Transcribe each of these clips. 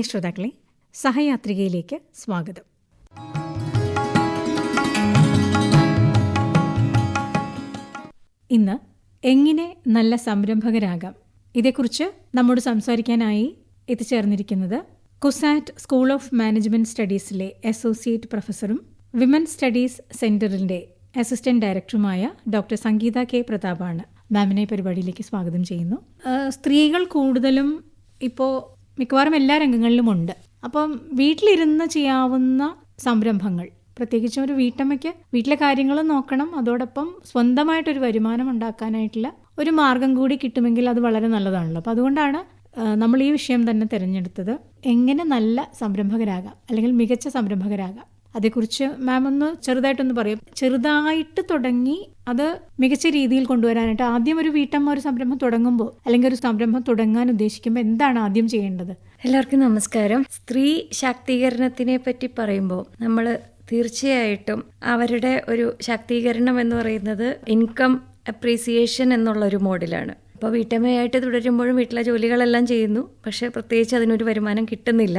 പ്രിയ ശ്രോതാക്കളെ സഹയാത്രികയിലേക്ക് സ്വാഗതം. ഇന്ന് എങ്ങനെ നല്ല സംരംഭകരാകാം? ഇതേക്കുറിച്ച് നമ്മോട് സംസാരിക്കാനായി എത്തിച്ചേർന്നിരിക്കുന്നത് കുസാറ്റ് സ്കൂൾ ഓഫ് മാനേജ്മെന്റ് സ്റ്റഡീസിലെ അസോസിയേറ്റ് പ്രൊഫസറും വിമൻ സ്റ്റഡീസ് സെന്ററിന്റെ അസിസ്റ്റന്റ് ഡയറക്ടറുമായ ഡോക്ടർ സംഗീത കെ പ്രതാപാണ്. മാമിനെ പരിപാടിയിലേക്ക് സ്വാഗതം ചെയ്യുന്നു. സ്ത്രീകൾ കൂടുതലും ഇപ്പോൾ മിക്കവാറും എല്ലാ രംഗങ്ങളിലും ഉണ്ട് അപ്പം വീട്ടിലിരുന്ന് ചെയ്യാവുന്ന സംരംഭങ്ങൾ പ്രത്യേകിച്ചും ഒരു വീട്ടമ്മയ്ക്ക് വീട്ടിലെ കാര്യങ്ങളും നോക്കണം അതോടൊപ്പം സ്വന്തമായിട്ടൊരു വരുമാനം ഉണ്ടാക്കാനായിട്ടുള്ള ഒരു മാർഗം കൂടി കിട്ടുമെങ്കിൽ അത് വളരെ നല്ലതാണല്ലോ. അപ്പം അതുകൊണ്ടാണ് നമ്മൾ ഈ വിഷയം തന്നെ തിരഞ്ഞെടുത്തത്. എങ്ങനെ നല്ല സംരംഭകരാകാം അല്ലെങ്കിൽ മികച്ച സംരംഭകരാകാം. അതേക്കുറിച്ച് മാം ഒന്ന് ചെറുതായിട്ടൊന്ന് പറയും. ചെറുതായിട്ട് തുടങ്ങി അത് മികച്ച രീതിയിൽ കൊണ്ടുവരാനായിട്ട് ആദ്യം ഒരു വീട്ടമ്മ ഒരു സംരംഭം തുടങ്ങുമ്പോൾ അല്ലെങ്കിൽ ഒരു സംരംഭം തുടങ്ങാൻ ഉദ്ദേശിക്കുമ്പോൾ എന്താണ് ആദ്യം ചെയ്യേണ്ടത്? എല്ലാവർക്കും നമസ്കാരം. സ്ത്രീ ശാക്തീകരണത്തിനെ പറ്റി പറയുമ്പോൾ നമ്മൾ തീർച്ചയായിട്ടും അവരുടെ ഒരു ശാക്തീകരണം എന്ന് പറയുന്നത് ഇൻകം അപ്രീസിയേഷൻ എന്നുള്ള ഒരു മോഡിലാണ് അപ്പോൾ വീട്ടമ്മയായിട്ട് തുടരുമ്പോഴും വീട്ടിലെ ജോലികളെല്ലാം ചെയ്യുന്നു. പക്ഷെ പ്രത്യേകിച്ച് അതിനൊരു വരുമാനം കിട്ടുന്നില്ല.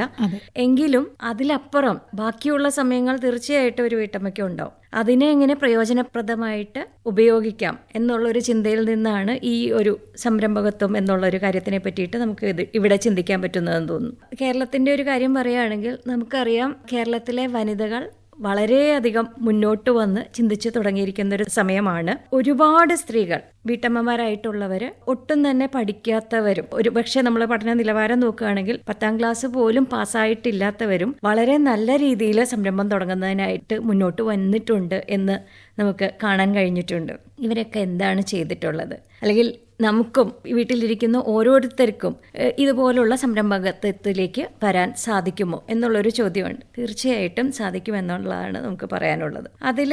എങ്കിലും അതിലപ്പുറം ബാക്കിയുള്ള സമയങ്ങൾ തീർച്ചയായിട്ടും ഒരു വീട്ടമ്മയ്ക്ക് ഉണ്ടാവും. അതിനെ എങ്ങനെ പ്രയോജനപ്രദമായിട്ട് ഉപയോഗിക്കാം എന്നുള്ളൊരു ചിന്തയിൽ നിന്നാണ് ഈ ഒരു സംരംഭകത്വം എന്നുള്ള ഒരു കാര്യത്തിനെ പറ്റിയിട്ട് നമുക്ക് ഇത് ഇവിടെ ചിന്തിക്കാൻ പറ്റുന്നതെന്ന് തോന്നുന്നു. കേരളത്തിന്റെ ഒരു കാര്യം പറയുകയാണെങ്കിൽ നമുക്കറിയാം കേരളത്തിലെ വനിതകൾ വളരെയധികം മുന്നോട്ട് വന്ന് ചിന്തിച്ചു തുടങ്ങിയിരിക്കുന്ന ഒരു സമയമാണ്. ഒരുപാട് സ്ത്രീകൾ വീട്ടമ്മമാരായിട്ടുള്ളവർ ഒട്ടും തന്നെ പഠിക്കാത്തവരും ഒരു പക്ഷേ നമ്മൾ പഠന നിലവാരം നോക്കുകയാണെങ്കിൽ പത്താം ക്ലാസ് പോലും പാസ്സായിട്ടില്ലാത്തവരും വളരെ നല്ല രീതിയിൽ സംരംഭം തുടങ്ങുന്നതിനായിട്ട് മുന്നോട്ട് വന്നിട്ടുണ്ട് എന്ന് നമുക്ക് കാണാൻ കഴിഞ്ഞിട്ടുണ്ട്. ഇവരൊക്കെ എന്താണ് ചെയ്തിട്ടുള്ളത്? അല്ലെങ്കിൽ നമുക്കും വീട്ടിലിരിക്കുന്ന ഓരോരുത്തർക്കും ഇതുപോലുള്ള സംരംഭകത്വത്തിലേക്ക് വരാൻ സാധിക്കുമോ എന്നുള്ളൊരു ചോദ്യമുണ്ട്. തീർച്ചയായിട്ടും സാധിക്കുമെന്നുള്ളതാണ് നമുക്ക് പറയാനുള്ളത്. അതിൽ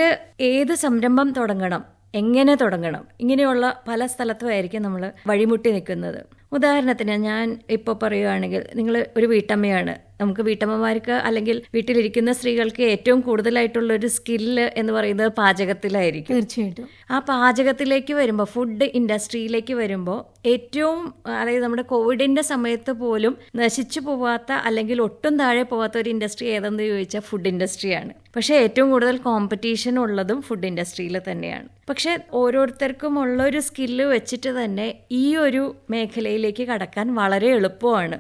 ഏത് സംരംഭം തുടങ്ങണം എങ്ങനെ തുടങ്ങണം ഇങ്ങനെയുള്ള പല സ്ഥലത്തുമായിരിക്കും നമ്മൾ വഴിമുട്ടി നിൽക്കുന്നത്. ഉദാഹരണത്തിന് ഞാൻ ഇപ്പോൾ പറയുകയാണെങ്കിൽ നിങ്ങൾ ഒരു വീട്ടമ്മയാണ് നമുക്ക് വീട്ടമ്മമാർക്ക് അല്ലെങ്കിൽ വീട്ടിലിരിക്കുന്ന സ്ത്രീകൾക്ക് ഏറ്റവും കൂടുതലായിട്ടുള്ള ഒരു സ്കില്ല് എന്ന് പറയുന്നത് പാചകത്തിലായിരിക്കും. തീർച്ചയായിട്ടും. ആ പാചകത്തിലേക്ക് വരുമ്പോൾ ഫുഡ് ഇൻഡസ്ട്രിയിലേക്ക് വരുമ്പോൾ ഏറ്റവും അതായത് നമ്മുടെ കോവിഡിന്റെ സമയത്ത് പോലും നശിച്ചു പോവാത്ത അല്ലെങ്കിൽ ഒട്ടും താഴെ പോവാത്ത ഒരു ഇൻഡസ്ട്രി ഏതെന്ന് ചോദിച്ചാൽ ഫുഡ് ഇൻഡസ്ട്രിയാണ് പക്ഷേ ഏറ്റവും കൂടുതൽ കോമ്പറ്റീഷൻ ഉള്ളതും ഫുഡ് ഇൻഡസ്ട്രിയിൽ തന്നെയാണ്. പക്ഷേ ഓരോരുത്തർക്കും ഉള്ള ഒരു സ്കില്ല് വെച്ചിട്ട് തന്നെ ഈ ഒരു മേഖലയിലേക്ക് കടക്കാൻ വളരെ എളുപ്പമാണ്.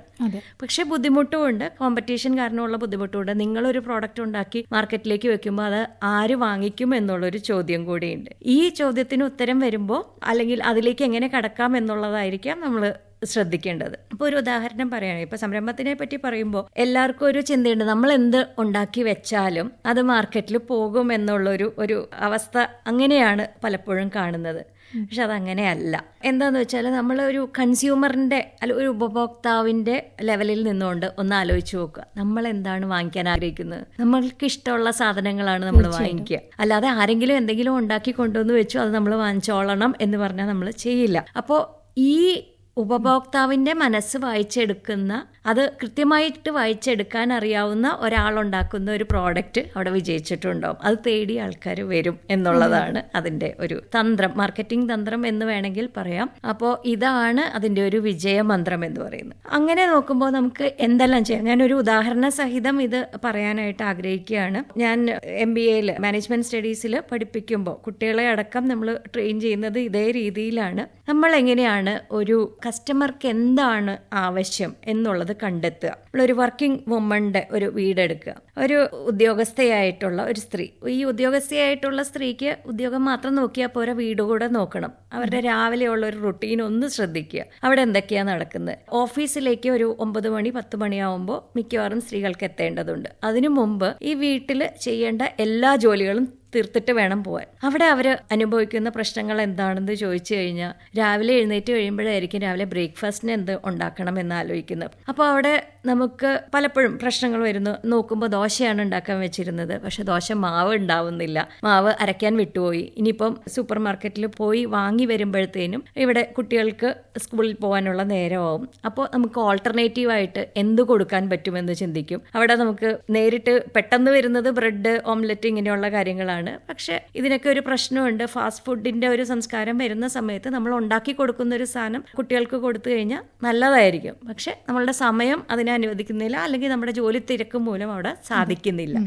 പക്ഷേ ബുദ്ധിമുട്ടുമുണ്ട്. കോമ്പറ്റീഷൻ കാരണമുള്ള ബുദ്ധിമുട്ടുണ്ട്. നിങ്ങളൊരു പ്രോഡക്റ്റ് ഉണ്ടാക്കി മാർക്കറ്റിലേക്ക് വെക്കുമ്പോൾ അത് ആര് വാങ്ങിക്കും എന്നുള്ളൊരു ചോദ്യം കൂടിയുണ്ട്. ഈ ചോദ്യത്തിന് ഉത്തരം വരുമ്പോൾ അല്ലെങ്കിൽ അതിലേക്ക് എങ്ങനെ കടക്കാം എന്നുള്ളതായിരിക്കാം നമ്മൾ ശ്രദ്ധിക്കേണ്ടത്. ഇപ്പോൾ ഒരു ഉദാഹരണം പറയുകയാണെങ്കിൽ ഇപ്പോൾ സംരംഭത്തിനെ പറ്റി പറയുമ്പോൾ എല്ലാവർക്കും ഒരു ചിന്തയുണ്ട്. നമ്മൾ എന്ത് ഉണ്ടാക്കി വെച്ചാലും അത് മാർക്കറ്റിൽ പോകും എന്നുള്ളൊരു ഒരു അവസ്ഥ അങ്ങനെയാണ് പലപ്പോഴും കാണുന്നത്. പക്ഷെ അതങ്ങനെയല്ല. എന്താന്ന് വെച്ചാൽ നമ്മൾ ഒരു കൺസ്യൂമറിന്റെ അല്ല ഒരു ഉപഭോക്താവിന്റെ ലെവലിൽ നിന്നുകൊണ്ട് ഒന്ന് ആലോചിച്ച് നോക്കുക. നമ്മൾ എന്താണ് വാങ്ങിക്കാൻ ആഗ്രഹിക്കുന്നത്? നമ്മൾക്ക് ഇഷ്ടമുള്ള സാധനങ്ങളാണ് നമ്മൾ വാങ്ങിക്കുക. അല്ലാതെ ആരെങ്കിലും എന്തെങ്കിലും ഉണ്ടാക്കി കൊണ്ടുവന്ന് വെച്ചു അത് നമ്മൾ വാങ്ങിച്ചോളണം എന്ന് പറഞ്ഞാൽ നമ്മൾ ചെയ്യില്ല. അപ്പോൾ ഈ ഉപഭോക്താവിന്റെ മനസ്സ് വായിച്ചെടുക്കുന്ന അത് കൃത്യമായിട്ട് വായിച്ചെടുക്കാൻ അറിയാവുന്ന ഒരാളുണ്ടാക്കുന്ന ഒരു പ്രോഡക്റ്റ് അവിടെ വിജയിച്ചിട്ടുണ്ടാവും. അത് തേടി ആൾക്കാർ വരും എന്നുള്ളതാണ് അതിന്റെ ഒരു തന്ത്രം. മാർക്കറ്റിംഗ് തന്ത്രം എന്ന് വേണമെങ്കിൽ പറയാം. അപ്പോൾ ഇതാണ് അതിന്റെ ഒരു വിജയമന്ത്രം എന്ന് പറയുന്നത്. അങ്ങനെ നോക്കുമ്പോൾ നമുക്ക് എന്തെല്ലാം ചെയ്യാം? ഞാനൊരു ഉദാഹരണ സഹിതം ഇത് പറയാനായിട്ട് ആഗ്രഹിക്കുകയാണ്. ഞാൻ എം ബി എയിൽ മാനേജ്മെന്റ് സ്റ്റഡീസിൽ പഠിപ്പിക്കുമ്പോൾ കുട്ടികളെ അടക്കം നമ്മൾ ട്രെയിൻ ചെയ്യുന്നത് ഇതേ രീതിയിലാണ്. നമ്മൾ എങ്ങനെയാണ് ഒരു കസ്റ്റമർക്ക് എന്താണ് ആവശ്യം എന്നുള്ളത് കണ്ടെത്തുക. ഒരു വർക്കിംഗ് വുമണിന്റെ ഒരു വീടെടുക്കുക ഒരു ഉദ്യോഗസ്ഥയായിട്ടുള്ള ഒരു സ്ത്രീ. ഈ ഉദ്യോഗസ്ഥയായിട്ടുള്ള സ്ത്രീക്ക് ഉദ്യോഗം മാത്രം നോക്കിയാൽ പോരാ വീട് കൂടെ നോക്കണം. അവരുടെ രാവിലെയുള്ള ഒരു റുട്ടീൻ ഒന്ന് ശ്രദ്ധിക്കുക. അവിടെ എന്തൊക്കെയാണ് നടക്കുന്നത് ഓഫീസിലേക്ക് ഒരു ഒമ്പത് മണി പത്ത് മണിയാവുമ്പോൾ മിക്കവാറും സ്ത്രീകൾക്ക് എത്തേണ്ടതുണ്ട്. അതിനു മുമ്പ് ഈ വീട്ടിൽ ചെയ്യേണ്ട എല്ലാ ജോലികളും തീർത്തിട്ട് വേണം പോവാൻ. അവിടെ അവർ അനുഭവിക്കുന്ന പ്രശ്നങ്ങൾ എന്താണെന്ന് ചോദിച്ചു കഴിഞ്ഞാൽ രാവിലെ എഴുന്നേറ്റ് കഴിയുമ്പോഴായിരിക്കും രാവിലെ ബ്രേക്ക്ഫാസ്റ്റിന് എന്ത് ഉണ്ടാക്കണം എന്ന് ആലോചിക്കുന്നത്. അപ്പോൾ അവിടെ നമുക്ക് പലപ്പോഴും പ്രശ്നങ്ങൾ വരുന്നു. നോക്കുമ്പോൾ ദോശയാണ് ഉണ്ടാക്കാൻ വെച്ചിരുന്നത്. പക്ഷെ ദോശ മാവ് ഉണ്ടാവുന്നില്ല. മാവ് അരയ്ക്കാൻ വിട്ടുപോയി. ഇനിയിപ്പം സൂപ്പർ മാർക്കറ്റിൽ പോയി വാങ്ങി വരുമ്പോഴത്തേനും ഇവിടെ കുട്ടികൾക്ക് സ്കൂളിൽ പോകാനുള്ള നേരമാവും. അപ്പോൾ നമുക്ക് ഓൾട്ടർനേറ്റീവ് ആയിട്ട് എന്ത് കൊടുക്കാൻ പറ്റുമെന്ന് ചിന്തിക്കും. അവിടെ നമുക്ക് നേരിട്ട് പെട്ടെന്ന് വരുന്നത് ബ്രെഡ് ഓംലെറ്റ് ഇങ്ങനെയുള്ള കാര്യങ്ങളാണ്. പക്ഷെ ഇതിനൊക്കെ ഒരു പ്രശ്നമുണ്ട്. ഫാസ്റ്റ് ഫുഡിന്റെ ഒരു സംസ്കാരം വരുന്ന സമയത്ത് നമ്മൾ ഉണ്ടാക്കി കൊടുക്കുന്ന ഒരു സാധനം കുട്ടികൾക്ക് കൊടുത്തു കഴിഞ്ഞാൽ നല്ലതായിരിക്കും. പക്ഷെ നമ്മളുടെ സമയം അതിനെ അനുവദിക്കുന്നില്ല അല്ലെങ്കിൽ നമ്മുടെ ജോലി തിരക്ക് മൂലം അവിടെ സാധിക്കുന്നില്ല.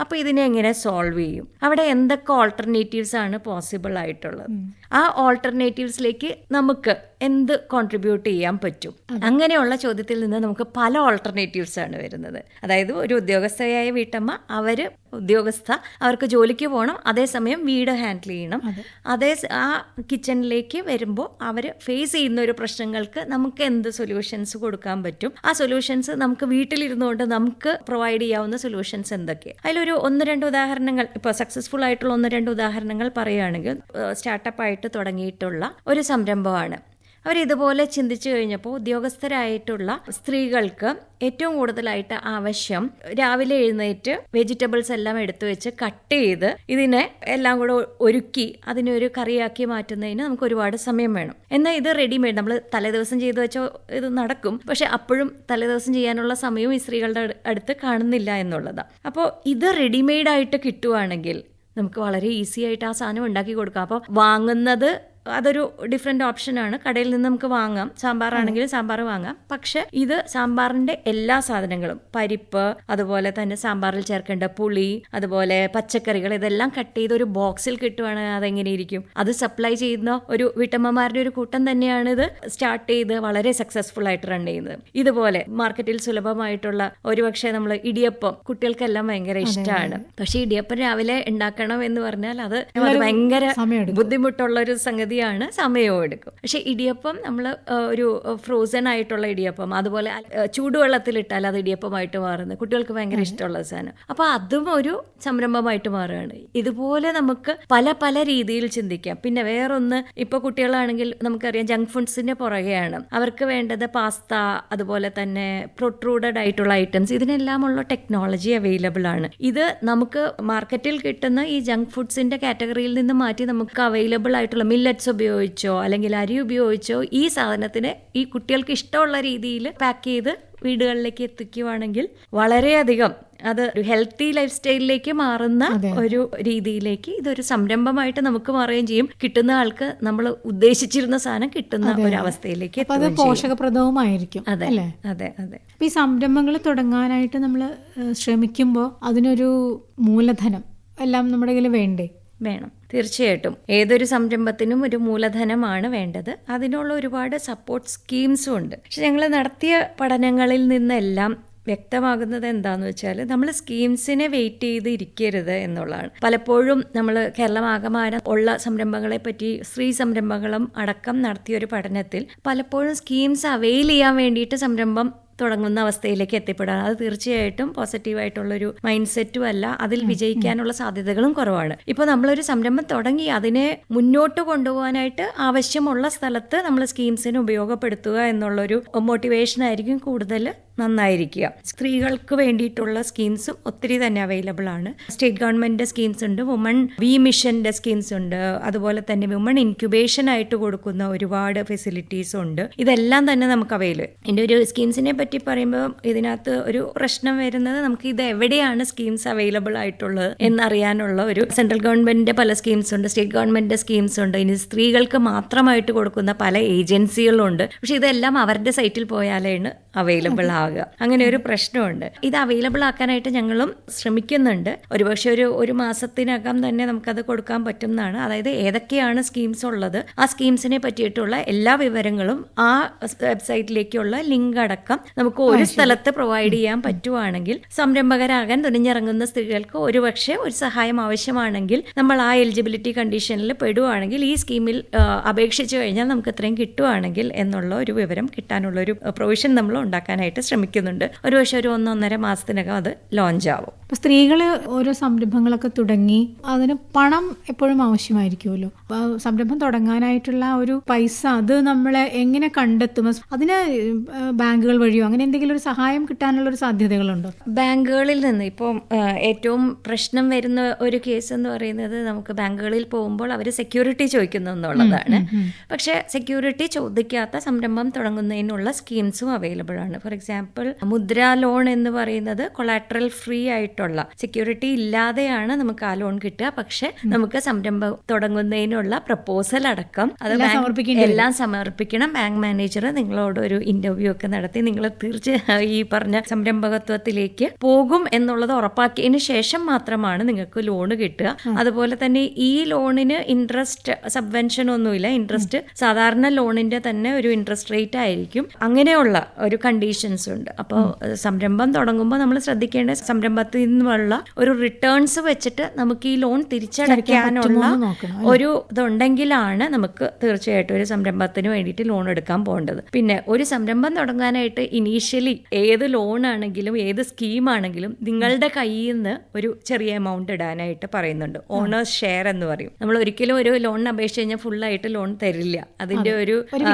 അപ്പോൾ ഇതിനെ എങ്ങനെ സോൾവ് ചെയ്യും? അവിടെ എന്തൊക്കെ ഓൾട്ടർനേറ്റീവ്സ് ആണ് പോസിബിൾ ആയിട്ടുള്ളത്? ആ ഓൾട്ടർനേറ്റീവ്സിലേക്ക് നമുക്ക് എന്ത് കോൺട്രിബ്യൂട്ട് ചെയ്യാൻ പറ്റും? അങ്ങനെയുള്ള ചോദ്യത്തിൽ നിന്ന് നമുക്ക് പല ഓൾട്ടർനേറ്റീവ്സ് ആണ് വരുന്നത്. അതായത് ഒരു ഉദ്യോഗസ്ഥയായ വീട്ടമ്മ അവർ ഉദ്യോഗസ്ഥ അവർക്ക് ജോലിക്ക് പോകണം അതേസമയം വീട് ഹാൻഡിൽ ചെയ്യണം. അതേ. ആ കിച്ചണിലേക്ക് വരുമ്പോൾ അവർ ഫേസ് ചെയ്യുന്ന ഒരു പ്രശ്നങ്ങൾക്ക് നമുക്ക് എന്ത് സൊല്യൂഷൻസ് കൊടുക്കാൻ പറ്റും? ആ സൊല്യൂഷൻസ് നമുക്ക് വീട്ടിലിരുന്നുകൊണ്ട് നമുക്ക് പ്രൊവൈഡ് ചെയ്യാവുന്ന സൊല്യൂഷൻസ് എന്തൊക്കെയാണ് അതിലൊരു ഒന്ന് രണ്ട് ഉദാഹരണങ്ങൾ ഇപ്പോൾ സക്സസ്ഫുൾ ആയിട്ടുള്ള ഒന്ന് രണ്ട് ഉദാഹരണങ്ങൾ പറയുകയാണെങ്കിൽ സ്റ്റാർട്ടപ്പ് ആയിട്ട് തുടങ്ങിയിട്ടുള്ള ഒരു സംരംഭമാണ്. അവർ ഇതുപോലെ ചിന്തിച്ചു കഴിഞ്ഞപ്പോൾ ഉദ്യോഗസ്ഥരായിട്ടുള്ള സ്ത്രീകൾക്ക് ഏറ്റവും കൂടുതലായിട്ട് ആവശ്യം രാവിലെ എഴുന്നേറ്റ് വെജിറ്റബിൾസ് എല്ലാം എടുത്തു വെച്ച് കട്ട് ചെയ്ത് ഇതിനെ എല്ലാം കൂടെ ഒരുക്കി അതിനെ ഒരു കറിയാക്കി മാറ്റുന്നതിന് നമുക്ക് ഒരുപാട് സമയം വേണം. എന്നാൽ ഇത് റെഡിമെയ്ഡ് നമ്മൾ തലേദിവസം ചെയ്തു വെച്ചോ ഇത് നടക്കും. പക്ഷെ അപ്പോഴും തലേദിവസം ചെയ്യാനുള്ള സമയവും ഈ സ്ത്രീകളുടെ അടുത്ത് കാണുന്നില്ല എന്നുള്ളതാണ് അപ്പോൾ ഇത് റെഡിമെയ്ഡ് ആയിട്ട് കിട്ടുവാണെങ്കിൽ നമുക്ക് വളരെ ഈസി ആയിട്ട് ആ സാധനം ഉണ്ടാക്കി കൊടുക്കാം. അപ്പോൾ വാങ്ങുന്നത് അതൊരു ഡിഫറെന്റ് ഓപ്ഷനാണ് കടയിൽ നിന്ന് നമുക്ക് വാങ്ങാം. സാമ്പാറാണെങ്കിലും സാമ്പാർ വാങ്ങാം. പക്ഷെ ഇത് സാമ്പാറിന്റെ എല്ലാ സാധനങ്ങളും പരിപ്പ് അതുപോലെ തന്നെ സാമ്പാറിൽ ചേർക്കേണ്ട പുളി അതുപോലെ പച്ചക്കറികൾ ഇതെല്ലാം കട്ട് ചെയ്ത് ഒരു ബോക്സിൽ കിട്ടുവാണെങ്കിൽ അതെങ്ങനെ ഇരിക്കും. അത് സപ്ലൈ ചെയ്യുന്ന ഒരു വീട്ടമ്മമാരുടെ ഒരു കൂട്ടം തന്നെയാണ് ഇത് സ്റ്റാർട്ട് ചെയ്ത് വളരെ സക്സസ്ഫുൾ ആയിട്ട് റൺ ചെയ്യുന്നത്. ഇതുപോലെ മാർക്കറ്റിൽ സുലഭമായിട്ടുള്ള ഒരുപക്ഷെ നമ്മൾ ഇടിയപ്പം കുട്ടികൾക്കെല്ലാം ഭയങ്കര ഇഷ്ടമാണ്. പക്ഷെ ഇടിയപ്പം രാവിലെ ഉണ്ടാക്കണം എന്ന് പറഞ്ഞാൽ അത് ഭയങ്കര ബുദ്ധിമുട്ടുള്ള ഒരു സംഗതിയാണ് സമയവും എടുക്കും. പക്ഷെ ഇടിയപ്പം നമ്മൾ ഒരു ഫ്രോസൺ ആയിട്ടുള്ള ഇടിയപ്പം അതുപോലെ ചൂടുവെള്ളത്തിലിട്ടാൽ അത് ഇടിയപ്പമായിട്ട് മാറുന്നത് കുട്ടികൾക്ക് ഭയങ്കര ഇഷ്ടമുള്ള സാധനം. അപ്പോൾ അതും ഒരു സംരംഭമായിട്ട് മാറുകയാണ്. ഇതുപോലെ നമുക്ക് പല പല രീതിയിൽ ചിന്തിക്കാം. പിന്നെ വേറൊന്ന് ഇപ്പോൾ കുട്ടികളാണെങ്കിൽ നമുക്കറിയാം ജങ്ക് ഫുഡ്സിന്റെ പുറകെയാണ്. അവർക്ക് വേണ്ടത് പാസ്ത അതുപോലെ തന്നെ പ്രൊട്രൂഡഡ് ആയിട്ടുള്ള ഐറ്റംസ് ഇതിനെല്ലാം ഉള്ള ടെക്നോളജി അവൈലബിൾ ആണ്. ഇത് നമുക്ക് മാർക്കറ്റിൽ കിട്ടുന്ന ഈ ജങ്ക് ഫുഡ്സിന്റെ കാറ്റഗറിയിൽ നിന്ന് മാറ്റി നമുക്ക് അവൈലബിൾ ആയിട്ടുള്ള മില്ലറ്റ്സ് ഉപയോഗിച്ചോ അല്ലെങ്കിൽ അരി ഉപയോഗിച്ചോ ഈ സാധനത്തിന് ഈ കുട്ടികൾക്ക് ഇഷ്ടമുള്ള രീതിയിൽ പാക്ക് ചെയ്ത് വീടുകളിലേക്ക് എത്തിക്കുവാണെങ്കിൽ വളരെയധികം അത് ഒരു ഹെൽത്തി ലൈഫ് സ്റ്റൈലിലേക്ക് മാറുന്ന ഒരു രീതിയിലേക്ക് ഇതൊരു സംരംഭമായിട്ട് നമുക്ക് മാറുകയും ചെയ്യും. കിട്ടുന്ന ആൾക്ക് നമ്മൾ ഉദ്ദേശിച്ചിരുന്ന സാധനം കിട്ടുന്ന ഒരു അവസ്ഥയിലേക്ക് അത്. പോഷകപ്രദവുമായിരിക്കും അതെ അല്ലേ? അതെ അതെ. ഈ സംരംഭങ്ങൾ തുടങ്ങാനായിട്ട് നമ്മൾ ശ്രമിക്കുമ്പോൾ അതിനൊരു മൂലധനം എല്ലാം നമ്മുടെ കയ്യിൽ വേണ്ടേ? വേണം. തീർച്ചയായിട്ടും. ഏതൊരു സംരംഭത്തിനും ഒരു മൂലധനമാണ് വേണ്ടത്. അതിനുള്ള ഒരുപാട് സപ്പോർട്ട് സ്കീംസും ഉണ്ട്. പക്ഷെ ഞങ്ങൾ നടത്തിയ പഠനങ്ങളിൽ നിന്നെല്ലാം വ്യക്തമാകുന്നത് എന്താണെന്ന് വെച്ചാൽ നമ്മൾ സ്കീംസിനെ വെയിറ്റ് ചെയ്ത് ഇരിക്കരുത് എന്നുള്ളതാണ്. പലപ്പോഴും നമ്മൾ കേരളമാകമാനം ഉള്ള സംരംഭങ്ങളെ പറ്റി സ്ത്രീ സംരംഭങ്ങളും അടക്കം നടത്തിയ ഒരു പഠനത്തിൽ പലപ്പോഴും സ്കീംസ് അവെയിൽ ചെയ്യാൻ വേണ്ടിയിട്ട് സംരംഭം തുടങ്ങുന്ന അവസ്ഥയിലേക്ക് എത്തിപ്പെടാൻ അത് തീർച്ചയായിട്ടും പോസിറ്റീവായിട്ടുള്ളൊരു മൈൻഡ് സെറ്റും അല്ല. അതിൽ വിജയിക്കാനുള്ള സാധ്യതകളും കുറവാണ്. ഇപ്പോൾ നമ്മളൊരു സംരംഭം തുടങ്ങി അതിനെ മുന്നോട്ട് കൊണ്ടുപോകാനായിട്ട് ആവശ്യമുള്ള സ്ഥലത്ത് നമ്മൾ സ്കീംസിന് ഉപയോഗപ്പെടുത്തുക എന്നുള്ളൊരു മോട്ടിവേഷൻ ആയിരിക്കും കൂടുതൽ നന്നായിരിക്കുക. സ്ത്രീകൾക്ക് വേണ്ടിയിട്ടുള്ള സ്കീംസ് ഒത്തിരി തന്നെ അവൈലബിൾ ആണ്. സ്റ്റേറ്റ് ഗവൺമെന്റിന്റെ സ്കീംസ് ഉണ്ട് വുമൺ വി മിഷന്റെ സ്കീംസ് ഉണ്ട് അതുപോലെ തന്നെ വുമൺ ഇൻക്യുബേഷൻ ആയിട്ട് കൊടുക്കുന്ന ഒരുപാട് ഫെസിലിറ്റീസ് ഉണ്ട്. ഇതെല്ലാം തന്നെ നമുക്ക് അവൈലബിൾ എന്റെ ഒരു സ്കീംസിനെ പറ്റി പറയുമ്പോൾ ഇതിനകത്ത് ഒരു പ്രശ്നം വരുന്നത് നമുക്ക് ഇത് എവിടെയാണ് സ്കീംസ് അവൈലബിൾ ആയിട്ടുള്ളത് എന്നറിയാനുള്ള ഒരു സെൻട്രൽ ഗവൺമെന്റിന്റെ പല സ്കീംസ് ഉണ്ട് സ്റ്റേറ്റ് ഗവൺമെന്റിന്റെ സ്കീംസ് ഉണ്ട്. ഇനി സ്ത്രീകൾക്ക് മാത്രമായിട്ട് കൊടുക്കുന്ന പല ഏജൻസികളുണ്ട് പക്ഷെ ഇതെല്ലാം അവരുടെ സൈറ്റിൽ പോയാലാണ് അവൈലബിൾ ആകുക അങ്ങനെ ഒരു പ്രശ്നമുണ്ട്. ഇത് അവൈലബിൾ ആക്കാനായിട്ട് ഞങ്ങളും ശ്രമിക്കുന്നുണ്ട്. ഒരുപക്ഷെ ഒരു ഒരു മാസത്തിനകം തന്നെ നമുക്കത് കൊടുക്കാൻ പറ്റും എന്നാണ് അതായത് ഏതൊക്കെയാണ് സ്കീംസ് ഉള്ളത്? ആ സ്കീംസിനെ പറ്റിയിട്ടുള്ള എല്ലാ വിവരങ്ങളും ആ വെബ്സൈറ്റിലേക്കുള്ള ലിങ്ക് അടക്കം നമുക്ക് ഒരു സ്ഥലത്ത് പ്രൊവൈഡ് ചെയ്യാൻ പറ്റുവാണെങ്കിൽ സംരംഭകരാകാൻ തുനിഞ്ഞിറങ്ങുന്ന സ്ത്രീകൾക്ക് ഒരുപക്ഷെ ഒരു സഹായം ആവശ്യമാണെങ്കിൽ നമ്മൾ ആ എലിജിബിലിറ്റി കണ്ടീഷനിൽ പെടുവാണെങ്കിൽ ഈ സ്കീമിൽ അപേക്ഷിച്ചു കഴിഞ്ഞാൽ നമുക്ക് ഇത്രയും കിട്ടുവാണെങ്കിൽ എന്നുള്ള ഒരു വിവരം കിട്ടാനുള്ള ഒരു പ്രൊവിഷൻ നമ്മൾ ഉണ്ടാക്കാനായിട്ട് ശ്രമിക്കുന്നുണ്ട്. ഒരു പക്ഷേ ഒരു ഒന്നൊന്നര മാസത്തിനകം അത് ലോഞ്ച് ആവും. അപ്പൊ സ്ത്രീകൾ ഓരോ സംരംഭങ്ങളൊക്കെ തുടങ്ങി അതിന് പണം എപ്പോഴും ആവശ്യമായിരിക്കുമല്ലോ. സംരംഭം തുടങ്ങാനായിട്ടുള്ള ഒരു പൈസ അത് നമ്മളെ എങ്ങനെ കണ്ടെത്തും? അതിന് ബാങ്കുകൾ വഴിയോ അങ്ങനെ എന്തെങ്കിലും ഒരു സഹായം കിട്ടാനുള്ള ഒരു സാധ്യതകളുണ്ടോ? ബാങ്കുകളിൽ നിന്ന് ഇപ്പോൾ ഏറ്റവും പ്രശ്നം വരുന്ന ഒരു കേസ് എന്ന് പറയുന്നത് നമുക്ക് ബാങ്കുകളിൽ പോകുമ്പോൾ അവർ സെക്യൂരിറ്റി ചോദിക്കുന്നു എന്നുള്ളതാണ്. പക്ഷേ സെക്യൂരിറ്റി ചോദിക്കാത്ത സംരംഭം തുടങ്ങുന്നതിനുള്ള സ്കീംസും അവൈലബിൾ വരുമ്പോഴാണ് ഫോർ എക്സാമ്പിൾ മുദ്ര ലോൺ എന്ന് പറയുന്നത് കൊളാട്രൽ ഫ്രീ ആയിട്ടുള്ള സെക്യൂരിറ്റി ഇല്ലാതെയാണ് നമുക്ക് ആ ലോൺ കിട്ടുക. പക്ഷെ നമുക്ക് സംരംഭം തുടങ്ങുന്നതിനുള്ള പ്രപ്പോസൽ അടക്കം അത് എല്ലാം സമർപ്പിക്കണം. ബാങ്ക് മാനേജർ നിങ്ങളോട് ഒരു ഇന്റർവ്യൂ ഒക്കെ നടത്തി നിങ്ങൾ തീർച്ചയായും ഈ പറഞ്ഞ സംരംഭകത്വത്തിലേക്ക് പോകും എന്നുള്ളത് ഉറപ്പാക്കിയതിന് ശേഷം മാത്രമാണ് നിങ്ങൾക്ക് ലോൺ കിട്ടുക. അതുപോലെ തന്നെ ഈ ലോണിന് ഇൻട്രസ്റ്റ് സബ്വെൻഷൻ ഒന്നുമില്ല. ഇൻട്രസ്റ്റ് സാധാരണ ലോണിന്റെ തന്നെ ഒരു ഇൻട്രസ്റ്റ് റേറ്റ് ആയിരിക്കും. അങ്ങനെയുള്ള ഒരു കണ്ടീഷൻസ് ഉണ്ട്. അപ്പോൾ സംരംഭം തുടങ്ങുമ്പോൾ നമ്മൾ ശ്രദ്ധിക്കേണ്ട സംരംഭത്തിൽ നിന്നുള്ള ഒരു റിട്ടേൺസ് വെച്ചിട്ട് നമുക്ക് ഈ ലോൺ തിരിച്ചടയ്ക്കാനുള്ള ഒരു ഇതുണ്ടെങ്കിലാണ് നമുക്ക് തീർച്ചയായിട്ടും ഒരു സംരംഭത്തിന് വേണ്ടിയിട്ട് ലോൺ എടുക്കാൻ പോകേണ്ടത്. പിന്നെ ഒരു സംരംഭം തുടങ്ങാനായിട്ട് ഇനീഷ്യലി ഏത് ലോൺ ആണെങ്കിലും ഏത് സ്കീമാണെങ്കിലും നിങ്ങളുടെ കയ്യിൽ നിന്ന് ഒരു ചെറിയ എമൗണ്ട് ഇടാനായിട്ട് പറയുന്നുണ്ട്. ഓണേഴ്സ് ഷെയർ എന്ന് പറയും. നമ്മൾ ഒരിക്കലും ഒരു ലോണിന് അപേക്ഷിച്ച് കഴിഞ്ഞാൽ ഫുള്ളായിട്ട് ലോൺ തരില്ല. അതിന്റെ ഒരു ഒരു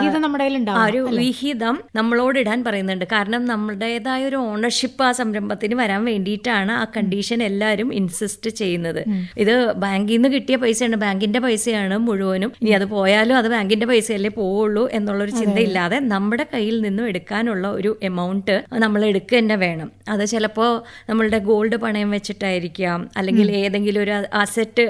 വിഹിതം നമ്മളോട് ഇടാൻ പറയുന്നുണ്ട്. കാരണം നമ്മുടേതായ ഒരു ഓണർഷിപ്പ് ആ സംരംഭത്തിന് വരാൻ വേണ്ടിയിട്ടാണ് ആ കണ്ടീഷൻ എല്ലാവരും ഇൻസിസ്റ്റ് ചെയ്യുന്നത്. ഇത് ബാങ്കിൽ നിന്ന് കിട്ടിയ പൈസയാണ്. ബാങ്കിന്റെ പൈസയാണ് മുഴുവനും. ഇനി അത് പോയാലും അത് ബാങ്കിന്റെ പൈസയല്ലേ പോവുള്ളൂ എന്നുള്ളൊരു ചിന്തയില്ലാതെ നമ്മുടെ കയ്യിൽ നിന്നും എടുക്കാനുള്ള ഒരു എമൗണ്ട് നമ്മൾ എടുക്കുക തന്നെ വേണം. അത് ചിലപ്പോൾ നമ്മളുടെ ഗോൾഡ് പണയം വെച്ചിട്ടായിരിക്കാം. അല്ലെങ്കിൽ ഏതെങ്കിലും ഒരു അസറ്റ്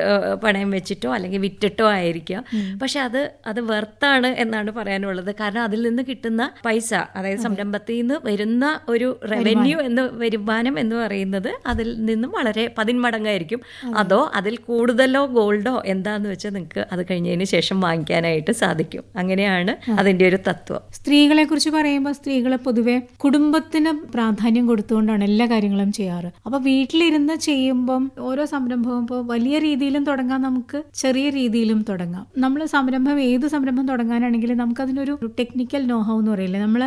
പണയം വെച്ചിട്ടോ അല്ലെങ്കിൽ വിറ്റിട്ടോ ആയിരിക്കാം. പക്ഷെ അത് അത് വെർത്താണ് എന്നാണ് പറയാനുള്ളത്. കാരണം അതിൽ നിന്ന് കിട്ടുന്ന പൈസ അതായത് സംരംഭത്തിൽ നിന്ന് വരുന്ന ഒരു റവന്യൂ എന്ന് വരുമാനം എന്ന് പറയുന്നത് അതിൽ നിന്നും വളരെ പതിന്മടങ്ങായിരിക്കും. അതോ. അതിൽ കൂടുതലോ ഗോൾഡോ എന്താന്ന് വെച്ചാൽ നിങ്ങൾക്ക് അത് കഴിഞ്ഞതിന് ശേഷം വാങ്ങിക്കാനായിട്ട് സാധിക്കും. അങ്ങനെയാണ് അതിന്റെ ഒരു തത്വം. സ്ത്രീകളെ കുറിച്ച് പറയുമ്പോൾ സ്ത്രീകളെ പൊതുവെ കുടുംബത്തിന് പ്രാധാന്യം കൊടുത്തുകൊണ്ടാണ് എല്ലാ കാര്യങ്ങളും ചെയ്യാറ്. അപ്പൊ വീട്ടിലിരുന്ന് ചെയ്യുമ്പം ഓരോ സംരംഭവും ഇപ്പോൾ വലിയ രീതിയിലും തുടങ്ങാം നമുക്ക് ചെറിയ രീതിയിലും തുടങ്ങാം. നമ്മൾ സംരംഭം ഏത് സംരംഭം തുടങ്ങാനാണെങ്കിലും നമുക്ക് അതിനൊരു ടെക്നിക്കൽ നോഹൗ എന്ന് പറയില്ലേ? നമ്മൾ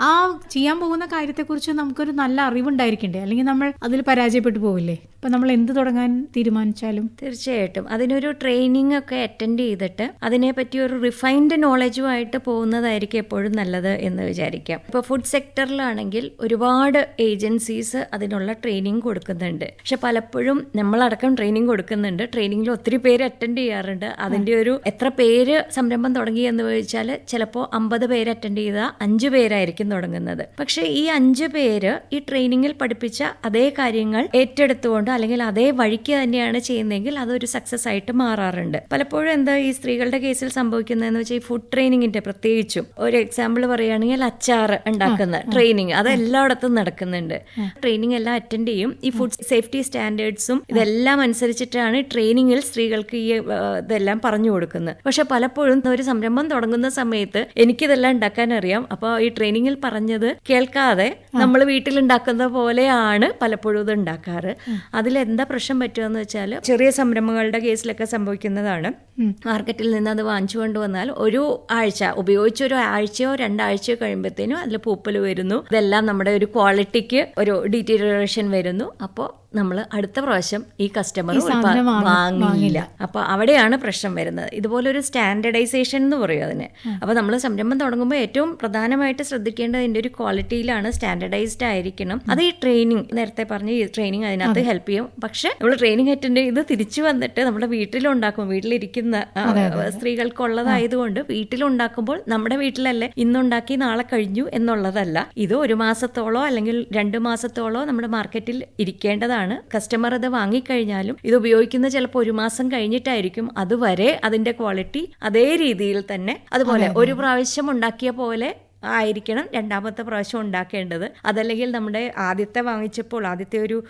ആ ചെയ്യാൻ പോകുന്ന കാര്യത്തെക്കുറിച്ച് നമുക്കൊരു നല്ല അറിവുണ്ടായിരിക്കണ്ടേ? അല്ലെങ്കിൽ നമ്മൾ അതിൽ പരാജയപ്പെട്ടു പോവില്ലേ? ഇപ്പൊ നമ്മൾ എന്ത് തുടങ്ങാൻ തീരുമാനിച്ചാലും? തീർച്ചയായിട്ടും. അതിനൊരു ട്രെയിനിങ് ഒക്കെ അറ്റൻഡ് ചെയ്തിട്ട് അതിനെപ്പറ്റി ഒരു റിഫൈൻഡ് നോളജുമായിട്ട് പോകുന്നതായിരിക്കും എപ്പോഴും നല്ലത് എന്ന് വിചാരിക്കാം. ഇപ്പോൾ ഫുഡ് സെക്ടറിലാണെങ്കിൽ ഒരുപാട് ഏജൻസീസ് അതിനുള്ള ട്രെയിനിങ് കൊടുക്കുന്നുണ്ട്. പക്ഷെ പലപ്പോഴും നമ്മളടക്കം ട്രെയിനിങ് കൊടുക്കുന്നുണ്ട്. ട്രെയിനിങ്ങിൽ ഒത്തിരി പേര് അറ്റൻഡ് ചെയ്യാറുണ്ട്. അതിന്റെ ഒരു എത്ര പേര് സംരംഭം തുടങ്ങി എന്ന് ചോദിച്ചാൽ ചിലപ്പോൾ അമ്പത് പേര് അറ്റൻഡ് ചെയ്ത അഞ്ച് പേരായിരിക്കും തുടങ്ങുന്നത്. പക്ഷേ ഈ അഞ്ച് പേര് ഈ ട്രെയിനിങ്ങിൽ പഠിപ്പിച്ച അതേ കാര്യങ്ങൾ ഏറ്റെടുത്തുകൊണ്ട് അല്ലെങ്കിൽ അതേ വഴിക്ക് തന്നെയാണ് ചെയ്യുന്നതെങ്കിൽ അതൊരു സക്സസ് ആയിട്ട് മാറാറുണ്ട്. പലപ്പോഴും എന്താ ഈ സ്ത്രീകളുടെ കേസിൽ സംഭവിക്കുന്നതെന്ന് വെച്ചാൽ ഈ ഫുഡ് ട്രെയിനിങ്ങിന്റെ പ്രത്യേകിച്ചും. ഒരു എക്സാമ്പിൾ പറയുകയാണെങ്കിൽ അച്ചാർ ഉണ്ടാക്കുന്ന ട്രെയിനിങ് അത് എല്ലായിടത്തും നടക്കുന്നുണ്ട്. ട്രെയിനിങ് എല്ലാം അറ്റൻഡ് ചെയ്യും. ഈ ഫുഡ് സേഫ്റ്റി സ്റ്റാൻഡേർഡ്സും ഇതെല്ലാം അനുസരിച്ചിട്ടാണ് ട്രെയിനിങ്ങിൽ സ്ത്രീകൾക്ക് ഈ ഇതെല്ലാം പറഞ്ഞു കൊടുക്കുന്നത്. പക്ഷെ പലപ്പോഴും ഒരു സംരംഭം തുടങ്ങുന്ന സമയത്ത് എനിക്കിതെല്ലാം ഉണ്ടാക്കാൻ അറിയാം. അപ്പോൾ ഈ ട്രെയിനിങ്ങിൽ പറഞ്ഞത് കേൾക്കാതെ നമ്മൾ വീട്ടിലുണ്ടാക്കുന്ന പോലെയാണ് പലപ്പോഴും ഇത് ഉണ്ടാക്കാറ്. അതിലെന്താ പ്രശ്നം പറ്റുമെന്ന് വെച്ചാൽ ചെറിയ സംരംഭങ്ങളുടെ കേസിലൊക്കെ സംഭവിക്കുന്നതാണ്. മാർക്കറ്റിൽ നിന്ന് അത് വാങ്ങിച്ചു കൊണ്ടുവന്നാൽ ഒരു ആഴ്ച ഉപയോഗിച്ച ഒരു ആഴ്ചയോ രണ്ടാഴ്ചയോ കഴിയുമ്പോഴത്തേനും അതിൽ പൂപ്പൽ വരുന്നു. ഇതെല്ലാം നമ്മുടെ ഒരു ക്വാളിറ്റിക്ക് ഒരു ഡീറ്റീരിയറേഷൻ വരുന്നു. അപ്പോൾ നമ്മൾ അടുത്ത പ്രാവശ്യം ഈ കസ്റ്റമർ വാങ്ങിയില്ല. വാങ്ങില്ല അപ്പൊ അവിടെയാണ് പ്രശ്നം വരുന്നത്. ഇതുപോലെ ഒരു സ്റ്റാൻഡർഡൈസേഷൻ എന്ന് പറയും അതിന്. അപ്പൊ നമ്മൾ സംരംഭം തുടങ്ങുമ്പോൾ ഏറ്റവും പ്രധാനമായിട്ട് ശ്രദ്ധിക്കേണ്ടത് അതിന്റെ ഒരു ക്വാളിറ്റിയിലാണ് സ്റ്റാൻഡർഡൈസ്ഡ് ആയിരിക്കണം. അത് ഈ ട്രെയിനിങ് നേരത്തെ പറഞ്ഞ ഈ ട്രെയിനിങ് അതിനകത്ത് ഹെൽപ്പ് ചെയ്യും. പക്ഷെ നമ്മൾ ട്രെയിനിങ് അറ്റൻഡ് ചെയ്ത് തിരിച്ചു വന്നിട്ട് നമ്മുടെ വീട്ടിലുണ്ടാക്കും. വീട്ടിലിരിക്കുന്ന സ്ത്രീകൾക്കുള്ളതായതുകൊണ്ട് വീട്ടിലുണ്ടാക്കുമ്പോൾ നമ്മുടെ വീട്ടിലല്ലേ ഇന്നുണ്ടാക്കി നാളെ കഴിഞ്ഞു എന്നുള്ളതല്ല. ഇത് ഒരു മാസത്തോളോ അല്ലെങ്കിൽ രണ്ട് മാസത്തോളോ നമ്മുടെ മാർക്കറ്റിൽ ഇരിക്കേണ്ടതാണ്. കസ്റ്റമർ അത് വാങ്ങിക്കഴിഞ്ഞാലും ഇത് ഉപയോഗിക്കുന്ന ചിലപ്പോൾ ഒരു മാസം കഴിഞ്ഞിട്ടായിരിക്കും. അതുവരെ അതിന്റെ ക്വാളിറ്റി അതേ രീതിയിൽ തന്നെ. അതുപോലെ ഒരു പ്രാവശ്യം ഉണ്ടാക്കിയ പോലെ ആയിരിക്കണം രണ്ടാമത്തെ പ്രാവശ്യം ഉണ്ടാക്കേണ്ടത്. അതല്ലെങ്കിൽ നമ്മുടെ ആദ്യത്തെ വാങ്ങിച്ചപ്പോൾ ആദ്യത്തെ ഒരു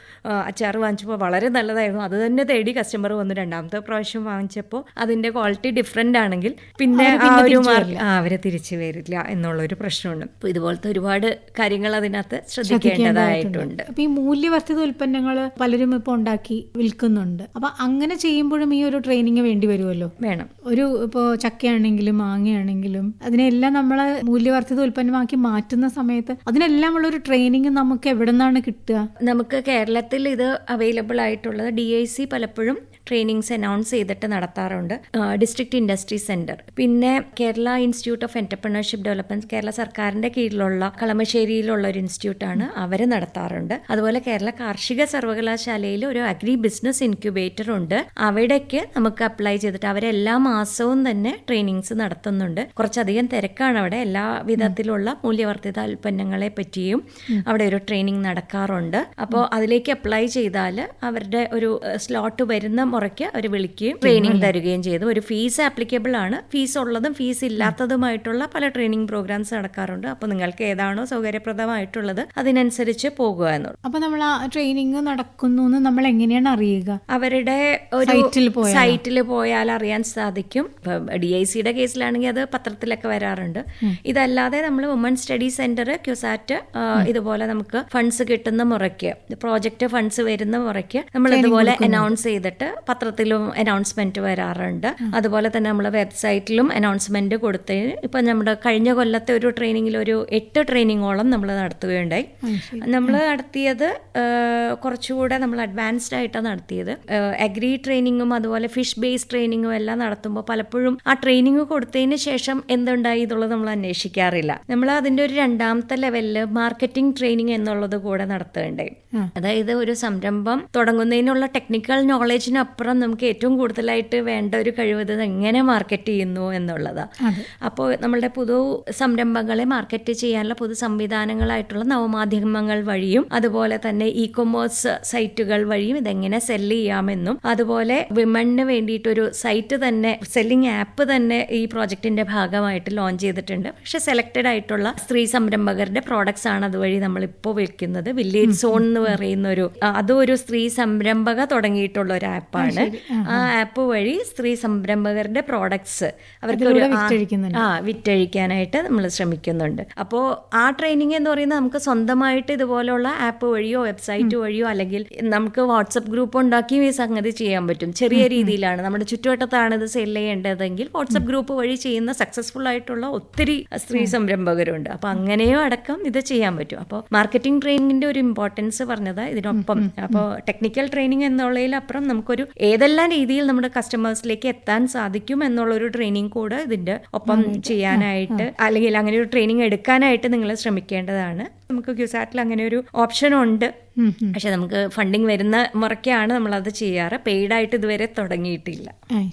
അച്ചാർ വാങ്ങിച്ചപ്പോൾ വളരെ നല്ലതായിരുന്നു. അത് തന്നെ തേടി കസ്റ്റമർ വന്നു രണ്ടാമത്തെ പ്രാവശ്യം വാങ്ങിച്ചപ്പോൾ. അതിന്റെ ക്വാളിറ്റി ഡിഫറെന്റ് ആണെങ്കിൽ പിന്നെ ആ ഒരു മാർക്ക് അവരെ തിരിച്ചു വരില്ല എന്നുള്ളൊരു പ്രശ്നമുണ്ട്. അപ്പോൾ ഇതുപോലത്തെ ഒരുപാട് കാര്യങ്ങൾ അതിനകത്ത് ശ്രദ്ധിക്കേണ്ടതായിട്ടുണ്ട്. അപ്പോൾ ഈ മൂല്യവർദ്ധിത ഉൽപ്പന്നങ്ങൾ പലരും ഇപ്പോൾ ഉണ്ടാക്കി വിൽക്കുന്നുണ്ട്. അപ്പൊ അങ്ങനെ ചെയ്യുമ്പോഴും ഈ ഒരു ട്രെയിനിങ് വേണ്ടി വരുമല്ലോ? വേണം. ഒരു ഇപ്പോൾ ചക്കയാണെങ്കിലും മാങ്ങയാണെങ്കിലും അതിനെല്ലാം നമ്മൾ മൂല്യവർദ്ധിത ഉൽപ്പന്നമാക്കി മാറ്റുന്ന സമയത്ത് അതിനെല്ലാം ഉള്ള ഒരു ട്രെയിനിങ് നമുക്ക് എവിടെ നിന്നാണ് കിട്ടുക? നമുക്ക് കേരളത്തിൽ ഇത് അവൈലബിൾ ആയിട്ടുള്ളത് ഡി ഐ സി പലപ്പോഴും ട്രെയിനിങ്സ് അനൗൺസ് ചെയ്തിട്ട് നടത്താറുണ്ട്. ഡിസ്ട്രിക്ട് ഇൻഡസ്ട്രി സെന്റർ പിന്നെ Kerala institute of entrepreneurship development Kerala സർക്കാരിന്റെ കീഴിലുള്ള കളമശ്ശേരിയിലുള്ള ഒരു ഇൻസ്റ്റിറ്റ്യൂട്ടാണ് അവർ നടത്താറുണ്ട്. അതുപോലെ കേരള കാർഷിക സർവകലാശാലയിൽ ഒരു അഗ്രി ബിസിനസ് ഇൻക്യുബേറ്റർ ഉണ്ട്. അവിടേക്ക് നമുക്ക് അപ്ലൈ ചെയ്തിട്ട് അവരെല്ലാ മാസവും തന്നെ ട്രെയിനിങ്സ് നടത്തുന്നുണ്ട്. കുറച്ചധികം തിരക്കാണ് അവിടെ. എല്ലാവിധ വിധത്തിലുള്ള മൂല്യവർദ്ധിത ഉൽപ്പന്നങ്ങളെ പറ്റിയും അവിടെ ഒരു ട്രെയിനിങ് നടക്കാറുണ്ട്. അപ്പോൾ അതിലേക്ക് അപ്ലൈ ചെയ്താൽ അവരുടെ ഒരു സ്ലോട്ട് വരുന്ന മുറയ്ക്ക് അവർ വിളിക്കുകയും ട്രെയിനിങ് തരികയും ചെയ്തു. ഒരു ഫീസ് ആപ്ലിക്കബിൾ ആണ്. ഫീസ് ഉള്ളതും ഫീസ് ഇല്ലാത്തതുമായിട്ടുള്ള പല ട്രെയിനിങ് പ്രോഗ്രാംസ് നടക്കാറുണ്ട്. അപ്പോൾ നിങ്ങൾക്ക് ഏതാണോ സൗകര്യപ്രദമായിട്ടുള്ളത് അതിനനുസരിച്ച് പോകുക എന്നുള്ളത് അപ്പൊ നമ്മൾ ആ ട്രെയിനിങ് നടക്കുന്നു എന്ന് നമ്മൾ എങ്ങനെയാണ് അറിയുക? അവരുടെ ഒരു സൈറ്റിൽ സൈറ്റിൽ പോയാൽ അറിയാൻ സാധിക്കും. ഡി ഐ സിയുടെ കേസിലാണെങ്കിൽ അത് പത്രത്തിലൊക്കെ വരാറുണ്ട്. ഇതല്ലാതെ നമ്മൾ വുമൺ സ്റ്റഡി സെന്റർ ക്യുസാറ്റ് ഇതുപോലെ നമുക്ക് ഫണ്ട്സ് കിട്ടുന്ന മുറയ്ക്ക് പ്രോജക്റ്റ് ഫണ്ട്സ് വരുന്ന മുറയ്ക്ക് നമ്മൾ ഇതുപോലെ അനൗൺസ് ചെയ്തിട്ട് പത്രത്തിലും അനൗൺസ്മെന്റ് വരാറുണ്ട്. അതുപോലെ തന്നെ നമ്മൾ വെബ്സൈറ്റിലും അനൗൺസ്മെന്റ് കൊടുത്ത് ഇപ്പൊ നമ്മുടെ കഴിഞ്ഞ കൊല്ലത്തെ ഒരു ട്രെയിനിങ്ങിൽ ഒരു എട്ട് ട്രെയിനിങ്ങോളം നമ്മൾ നടത്തുകയുണ്ടായി. നമ്മൾ നടത്തിയത് കുറച്ചുകൂടെ നമ്മൾ അഡ്വാൻസ്ഡ് ആയിട്ടാണ് നടത്തിയത്. അഗ്രി ട്രെയിനിങ്ങും അതുപോലെ ഫിഷ് ബേസ് ട്രെയിനിങ്ങും എല്ലാം നടത്തുമ്പോൾ പലപ്പോഴും ആ ട്രെയിനിങ് കൊടുത്തതിന് ശേഷം എന്തുണ്ടായി എന്നുള്ളത് നമ്മൾ അന്വേഷിക്കാറില്ല. നമ്മൾ അതിന്റെ ഒരു രണ്ടാമത്തെ ലെവലിൽ മാർക്കറ്റിംഗ് ട്രെയിനിങ് എന്നുള്ളത് കൂടെ നടത്തേണ്ടേ അതായത് ഒരു സംരംഭം തുടങ്ങുന്നതിനുള്ള ടെക്നിക്കൽ നോളജിനപ്പുറം നമുക്ക് ഏറ്റവും കൂടുതലായിട്ട് വേണ്ട ഒരു കഴിവ് ഇത് എങ്ങനെ മാർക്കറ്റ് ചെയ്യുന്നു എന്നുള്ളതാണ് അപ്പോൾ നമ്മളുടെ പുതു സംരംഭങ്ങളെ മാർക്കറ്റ് ചെയ്യാനുള്ള പുതു സംവിധാനങ്ങളായിട്ടുള്ള നവമാധ്യമങ്ങൾ വഴിയും അതുപോലെ തന്നെ ഇ കൊമേഴ്സ് സൈറ്റുകൾ വഴിയും ഇതെങ്ങനെ സെല്ല് ചെയ്യാമെന്നും അതുപോലെ വിമണിന് വേണ്ടിയിട്ടൊരു സൈറ്റ് തന്നെ സെല്ലിംഗ് ആപ്പ് തന്നെ ഈ പ്രോജക്റ്റിന്റെ ഭാഗമായിട്ട് ലോഞ്ച് ചെയ്തിട്ടുണ്ട്. പക്ഷെ സെലക്റ്റഡ് ആയിട്ടുള്ള സ്ത്രീ സംരംഭകരുടെ പ്രോഡക്ട്സ് ആണ് അതുവഴി നമ്മൾ ഇപ്പോൾ വിൽക്കുന്നത് വില്ലേജ് സോൺ എന്ന് പറയുന്ന ഒരു അതും ഒരു സ്ത്രീ സംരംഭക തുടങ്ങിയിട്ടുള്ള ഒരു ആപ്പാണ് ആ ആപ്പ് വഴി സ്ത്രീ സംരംഭകരുടെ പ്രോഡക്ട്സ് അവർക്ക് ഒരു ആ- വിറ്റഴിക്കാനായിട്ട് നമ്മൾ ശ്രമിക്കുന്നുണ്ട്. അപ്പോൾ ആ ട്രെയിനിങ് എന്ന് പറയുന്നത് നമുക്ക് സ്വന്തമായിട്ട് ഇതുപോലെയുള്ള ആപ്പ് വഴിയോ വെബ്സൈറ്റ് വഴിയോ അല്ലെങ്കിൽ നമുക്ക് വാട്സപ്പ് ഗ്രൂപ്പ് ഉണ്ടാക്കിയും ഈ സംഗതി ചെയ്യാൻ പറ്റും. ചെറിയ രീതിയിലാണ്. നമ്മുടെ ചുറ്റുവട്ടത്താണ് ഇത് സെല്ല് ചെയ്യേണ്ടതെങ്കിൽ വാട്സപ്പ് ഗ്രൂപ്പ് വഴി ചെയ്യുന്ന സക്സസ്ഫുൾ ആയിട്ടുള്ള ഒത്തിരി സ്ത്രീ സംരംഭകരുണ്ട്. അപ്പോൾ അങ്ങനെയും അടക്കം ഇത് ചെയ്യാൻ പറ്റും. അപ്പോൾ മാർക്കറ്റിംഗ് ട്രെയിനിങ്ങിന്റെ ഒരു ഇമ്പോർട്ടൻസ് പറഞ്ഞത് ഇതിനൊപ്പം. അപ്പോൾ ടെക്നിക്കൽ ട്രെയിനിങ് എന്നുള്ളതിലപ്പുറം നമുക്കൊരു ഏതെല്ലാം രീതിയിൽ നമ്മുടെ കസ്റ്റമേഴ്സിലേക്ക് എത്താൻ സാധിക്കും എന്നുള്ള ഒരു ട്രെയിനിങ് കൂടെ ഇതിന്റെ ഒപ്പം ചെയ്യാനായിട്ട് അല്ലെങ്കിൽ അങ്ങനെ ഒരു ട്രെയിനിങ് എടുക്കാനായിട്ട് നിങ്ങൾ ശ്രമിക്കേണ്ടതാണ്. നമുക്ക് ക്യൂസാറ്റിൽ അങ്ങനെ ഒരു ഓപ്ഷൻ ഉണ്ട്. പക്ഷെ നമുക്ക് ഫണ്ടിങ് വരുന്ന മുറയ്ക്കാണ് നമ്മളത് ചെയ്യാറ്. പെയ്ഡായിട്ട് ഇതുവരെ തുടങ്ങിയിട്ടില്ല.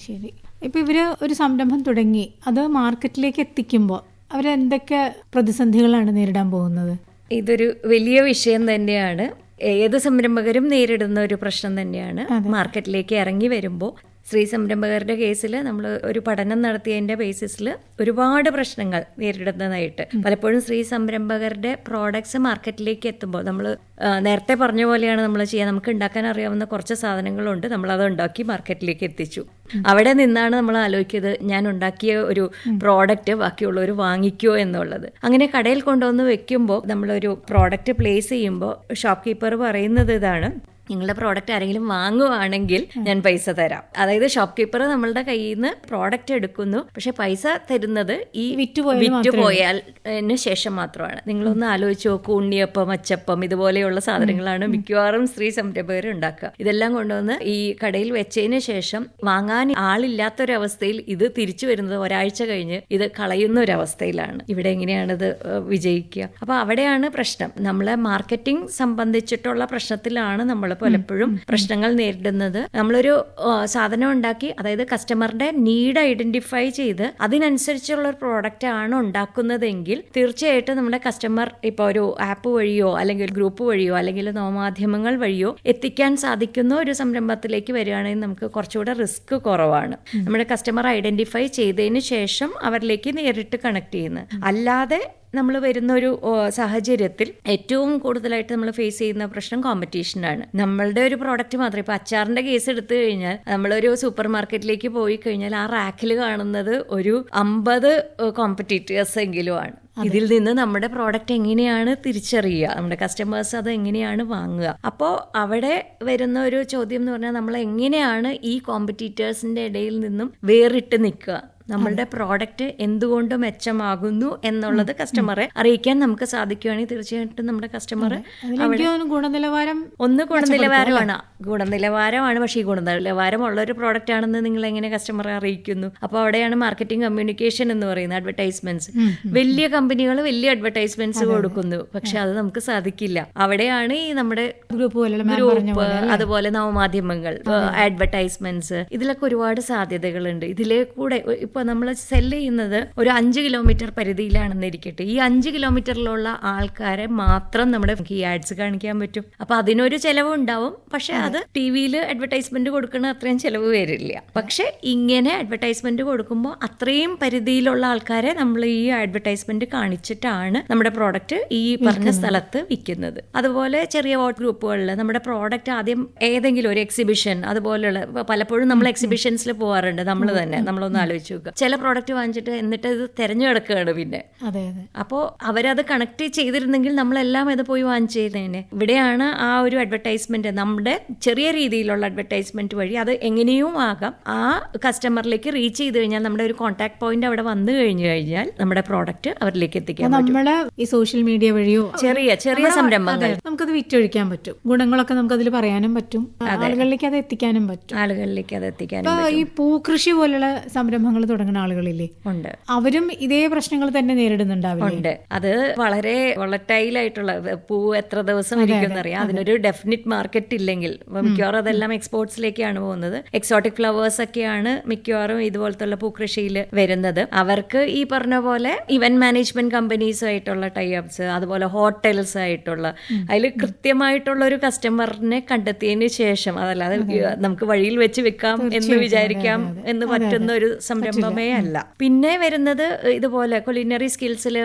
ശരി. ഇപ്പൊ ഇവർ ഒരു സംരംഭം തുടങ്ങി. അത് മാർക്കറ്റിലേക്ക് എത്തിക്കുമ്പോൾ അവരെന്തൊക്കെ പ്രതിസന്ധികളാണ് നേരിടാൻ പോകുന്നത്? ഇതൊരു വലിയ വിഷയം തന്നെയാണ്. ഏത് സംരംഭകരും നേരിടുന്ന ഒരു പ്രശ്നം തന്നെയാണ്. മാർക്കറ്റിലേക്ക് ഇറങ്ങി വരുമ്പോൾ സ്ത്രീ സംരംഭകരുടെ കേസിൽ നമ്മൾ ഒരു പഠനം നടത്തിയതിന്റെ ബേസിസിൽ ഒരുപാട് പ്രശ്നങ്ങൾ നേരിടുന്നതായിട്ട്. പലപ്പോഴും സ്ത്രീ സംരംഭകരുടെ പ്രോഡക്ട്സ് മാർക്കറ്റിലേക്ക് എത്തുമ്പോൾ നമ്മൾ നേരത്തെ പറഞ്ഞ പോലെയാണ് നമ്മൾ ചെയ്യുക. നമുക്ക് ഉണ്ടാക്കാൻ അറിയാവുന്ന കുറച്ച് സാധനങ്ങളുണ്ട്. നമ്മൾ അത് ഉണ്ടാക്കി മാർക്കറ്റിലേക്ക് എത്തിച്ചു. അവിടെ നിന്നാണ് നമ്മൾ ആലോചിക്കുന്നത് ഞാൻ ഉണ്ടാക്കിയ ഒരു പ്രോഡക്റ്റ് ബാക്കിയുള്ളവർ വാങ്ങിക്കോ എന്നുള്ളത്. അങ്ങനെ കടയിൽ കൊണ്ടുവന്ന് വെക്കുമ്പോൾ നമ്മളൊരു പ്രോഡക്റ്റ് പ്ലേസ് ചെയ്യുമ്പോൾ ഷോപ്പ് കീപ്പർ പറയുന്നത് ഇതാണ് നിങ്ങളുടെ പ്രോഡക്റ്റ് ആരെങ്കിലും വാങ്ങുവാണെങ്കിൽ ഞാൻ പൈസ തരാം. അതായത് ഷോപ്പ് കീപ്പർ നമ്മളുടെ കയ്യിൽ നിന്ന് പ്രോഡക്റ്റ് എടുക്കുന്നു. പക്ഷെ പൈസ തരുന്നത് ഈ വിറ്റുപോയാൽ വിറ്റ് പോയാൽ അതിന് ശേഷം മാത്രമാണ്. നിങ്ങളൊന്ന് ആലോചിച്ച് നോക്കൂ. ഉണ്ണിയപ്പം അച്ചപ്പം ഇതുപോലെയുള്ള സാധനങ്ങളാണ് മിക്കവാറും സ്ത്രീ സംരംഭകർ ഉണ്ടാക്കുക. ഇതെല്ലാം കൊണ്ടുവന്ന് ഈ കടയിൽ വെച്ചതിന് ശേഷം വാങ്ങാൻ ആളില്ലാത്തൊരവസ്ഥയിൽ ഇത് തിരിച്ചു വരുന്നത് ഒരാഴ്ച കഴിഞ്ഞ് ഇത് കളയുന്ന ഒരവസ്ഥയിലാണ്. ഇവിടെ എങ്ങനെയാണിത് വിജയിക്കുക? അപ്പൊ അവിടെയാണ് പ്രശ്നം. നമ്മളെ മാർക്കറ്റിംഗ് സംബന്ധിച്ചിട്ടുള്ള പ്രശ്നത്തിലാണ് നമ്മൾ പലപ്പോഴും പ്രശ്നങ്ങൾ നേരിടുന്നത്. നമ്മളൊരു സാധനം ഉണ്ടാക്കി അതായത് കസ്റ്റമറുടെ നീഡ് ഐഡന്റിഫൈ ചെയ്ത് അതിനനുസരിച്ചുള്ള ഒരു പ്രോഡക്റ്റ് ആണ് ഉണ്ടാക്കുന്നതെങ്കിൽ തീർച്ചയായിട്ടും നമ്മുടെ കസ്റ്റമർ ഇപ്പോൾ ഒരു ആപ്പ് വഴിയോ അല്ലെങ്കിൽ ഒരു ഗ്രൂപ്പ് വഴിയോ അല്ലെങ്കിൽ നവമാധ്യമങ്ങൾ വഴിയോ എത്തിക്കാൻ സാധിക്കുന്ന ഒരു സംരംഭത്തിലേക്ക് വരികയാണെങ്കിൽ നമുക്ക് കുറച്ചുകൂടെ റിസ്ക് കുറവാണ്. നമ്മുടെ കസ്റ്റമർ ഐഡന്റിഫൈ ചെയ്തതിന് ശേഷം അവരിലേക്ക് നേരിട്ട് കണക്ട് ചെയ്യുന്നത്. അല്ലാതെ നമ്മൾ വരുന്ന ഒരു സാഹചര്യത്തിൽ ഏറ്റവും കൂടുതലായിട്ട് നമ്മൾ ഫേസ് ചെയ്യുന്ന പ്രശ്നം കോമ്പറ്റീഷനാണ് നമ്മളുടെ ഒരു പ്രോഡക്റ്റ് മാത്രം ഇപ്പൊ അച്ചാറിന്റെ കേസ് എടുത്തു കഴിഞ്ഞാൽ നമ്മളൊരു സൂപ്പർ മാർക്കറ്റിലേക്ക് പോയി കഴിഞ്ഞാൽ ആ റാക്കിൽ കാണുന്നത് ഒരു അമ്പത് കോമ്പറ്റീറ്റേഴ്സ് എങ്കിലും ആണ്. ഇതിൽ നിന്ന് നമ്മുടെ പ്രോഡക്റ്റ് എങ്ങനെയാണ് തിരിച്ചറിയുക? നമ്മുടെ കസ്റ്റമേഴ്സ് അത് എങ്ങനെയാണ് വാങ്ങുക? അപ്പോൾ അവിടെ വരുന്ന ഒരു ചോദ്യം എന്ന് പറഞ്ഞാൽ നമ്മൾ എങ്ങനെയാണ് ഈ കോമ്പറ്റീറ്റേഴ്സിന്റെ ഇടയിൽ നിന്നും വേറിട്ട് നിൽക്കുക? നമ്മളുടെ പ്രോഡക്റ്റ് എന്തുകൊണ്ട് മെച്ചമാകുന്നു എന്നുള്ളത് കസ്റ്റമറെ അറിയിക്കാൻ നമുക്ക് സാധിക്കുകയാണെങ്കിൽ തീർച്ചയായിട്ടും നമ്മുടെ കസ്റ്റമർ ഗുണനിലവാരം ഒന്ന് ഗുണനിലവാരമാണ്. ഗുണനിലവാരമാണ്. പക്ഷേ ഈ ഗുണനിലവാരം ഉള്ള ഒരു പ്രോഡക്റ്റ് ആണെന്ന് നിങ്ങൾ എങ്ങനെ കസ്റ്റമറെ അറിയിക്കുന്നു? അപ്പോൾ അവിടെയാണ് മാർക്കറ്റിംഗ് കമ്മ്യൂണിക്കേഷൻ എന്ന് പറയുന്നത് അഡ്വർടൈസ്മെന്റ്സ് വലിയ കമ്പനികൾ വലിയ അഡ്വർടൈസ്മെന്റ്സ് കൊടുക്കുന്നു. പക്ഷെ അത് നമുക്ക് സാധിക്കില്ല. അവിടെയാണ് ഈ നമ്മുടെ ഗ്രൂപ്പ് ഗ്രൂപ്പ് അതുപോലെ നവമാധ്യമങ്ങൾ അഡ്വർടൈസ്മെന്റ്സ് ഇതിലൊക്കെ ഒരുപാട് സാധ്യതകളുണ്ട്. ഇതിലെ കൂടെ ഇപ്പൊ നമ്മൾ സെൽ ചെയ്യുന്നത് ഒരു അഞ്ച് കിലോമീറ്റർ പരിധിയിലാണെന്ന് ഇരിക്കട്ടെ. ഈ അഞ്ച് കിലോമീറ്ററിലുള്ള ആൾക്കാരെ മാത്രം നമ്മുടെ ഈ ആഡ്സ് കാണിക്കാൻ പറ്റും. അപ്പൊ അതിനൊരു ചെലവ് ഉണ്ടാവും പക്ഷെ അത്. ടി വിയിൽ അഡ്വർടൈസ്മെന്റ് കൊടുക്കുന്ന അത്രയും ചെലവ് വരില്ല. പക്ഷെ ഇങ്ങനെ അഡ്വർടൈസ്മെന്റ് കൊടുക്കുമ്പോൾ അത്രയും പരിധിയിലുള്ള ആൾക്കാരെ നമ്മൾ ഈ അഡ്വർടൈസ്മെന്റ് കാണിച്ചിട്ടാണ് നമ്മുടെ പ്രോഡക്റ്റ് ഈ പറഞ്ഞ സ്ഥലത്ത് വിൽക്കുന്നത്. അതുപോലെ ചെറിയ വോട്ട് ഗ്രൂപ്പുകളിൽ നമ്മുടെ പ്രോഡക്റ്റ് ആദ്യം ഏതെങ്കിലും ഒരു എക്സിബിഷൻ അതുപോലെയുള്ള പലപ്പോഴും നമ്മൾ എക്സിബിഷൻസിൽ പോകാറുണ്ട് നമ്മൾ തന്നെ നമ്മളൊന്ന് ആലോചിച്ച് നോക്കുക. ചില പ്രോഡക്റ്റ് വാങ്ങിച്ചിട്ട് എന്നിട്ട് ഇത് കിടക്കുകയാണ് പിന്നെ. അതെ അതെ. അപ്പോൾ അവരത് കണക്ട് ചെയ്തിരുന്നെങ്കിൽ നമ്മളെല്ലാം ഇത് പോയി വാങ്ങിച്ചേനെ ഇവിടെയാണ് ആ ഒരു അഡ്വർടൈസ്മെന്റ് നമ്മുടെ ചെറിയ രീതിയിലുള്ള അഡ്വർടൈസ്മെന്റ് വഴി അത് എങ്ങനെയും ആകാം. ആ കസ്റ്റമറിലേക്ക് റീച്ച് ചെയ്ത് കഴിഞ്ഞാൽ നമ്മുടെ ഒരു കോൺടാക്ട് പോയിന്റ് അവിടെ വന്നു കഴിഞ്ഞു കഴിഞ്ഞാൽ നമ്മുടെ പ്രോഡക്റ്റ് അവരിലേക്ക് എത്തിക്കാൻ നമ്മൾ ഈ സോഷ്യൽ മീഡിയ വഴിയോ ചെറിയ ചെറിയ സംരംഭങ്ങൾ. നമുക്കത് വിറ്റൊഴിക്കാൻ പറ്റും. ഗുണങ്ങളൊക്കെ നമുക്ക് അതിൽ പറയാനും പറ്റും. ആളുകളിലേക്ക് അത് എത്തിക്കാനും പറ്റും. ആളുകളിലേക്ക് അത് എത്തിക്കാനും ഈ പൂക്കൃഷി പോലുള്ള സംരംഭങ്ങൾ തുടങ്ങുന്ന ആളുകളില്ലേ? ഉണ്ട്. അവരും ഇതേ പ്രശ്നങ്ങൾ തന്നെ നേരിടുന്നുണ്ടാവില്ലേ? ഉണ്ട്. അത് വളരെ വളറ്റൈലായിട്ടുള്ള പൂ എത്ര ദിവസം ഇരിക്കും അറിയാം അതിനൊരു ഡെഫിനിറ്റ് മാർക്കറ്റ് ഇല്ലെങ്കിൽ. മിക്കവാറും അതെല്ലാം എക്സ്പോർട്സിലേക്കാണ് പോകുന്നത്. എക്സോട്ടിക് ഫ്ലവേഴ്സ് ഒക്കെയാണ് മിക്കവാറും ഇതുപോലത്തുള്ള പൂക്കൃഷിയിൽ വരുന്നത്. അവർക്ക് ഈ പറഞ്ഞ പോലെ ഇവന്റ് മാനേജ്മെന്റ് കമ്പനീസ് ആയിട്ടുള്ള ടൈപ്സ് അതുപോലെ ഹോട്ടൽസ് ആയിട്ടുള്ള. അതിൽ കൃത്യമായിട്ടുള്ള ഒരു കസ്റ്റമറിനെ കണ്ടെത്തിയതിന് ശേഷം അതല്ലാതെ നമുക്ക് വഴിയിൽ വെച്ച് വെക്കാം എന്ന് വിചാരിക്കാം എന്ന് പറ്റുന്ന ഒരു സംരംഭമേ അല്ല. പിന്നെ വരുന്നത് ഇതുപോലെ കൊലിനറി സ്കിൽസിൽ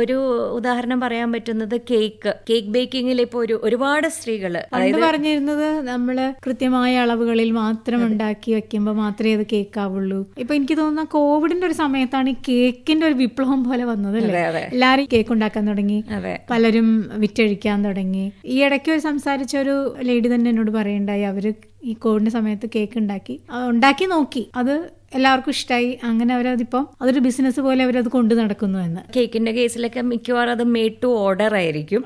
ഒരു ഉദാഹരണം പറയാൻ പറ്റുന്നത് കേക്ക് കേക്ക് ബേക്കിങ്ങിൽ ഇപ്പോൾ ഒരു ഒരുപാട് സ്ത്രീകൾ അതായത് പറഞ്ഞിരുന്നത് നമ്മൾ കൃത്യമായ അളവുകളിൽ മാത്രം ഉണ്ടാക്കി വെക്കുമ്പോൾ മാത്രമേ അത് കേക്ക് ആവുള്ളൂ. ഇപ്പൊ എനിക്ക് തോന്നുന്ന കോവിഡിന്റെ ഒരു സമയത്താണ് ഈ കേക്കിന്റെ ഒരു വിപ്ലവം പോലെ വന്നതല്ലേ എല്ലാരും കേക്ക് ഉണ്ടാക്കാൻ തുടങ്ങി. പലരും വിറ്റഴിക്കാൻ തുടങ്ങി. ഈ ഇടയ്ക്ക് ഒരു സംസാരിച്ച ഒരു ലേഡി തന്നെ എന്നോട് പറയണ്ടായി. അവർ ഈ കോവിഡിന്റെ സമയത്ത് കേക്ക് ഉണ്ടാക്കി. ഉണ്ടാക്കി നോക്കി. അത് എല്ലാവർക്കും ഇഷ്ടമായി അങ്ങനെ അവരതിപ്പോ അതൊരു ബിസിനസ് പോലെ അവരത് കൊണ്ടു നടക്കുന്നു എന്ന്. കേക്കിന്റെ കേസിലൊക്കെ മിക്കവാറും അത് മേഡ് ടു ഓർഡർ ആയിരിക്കും.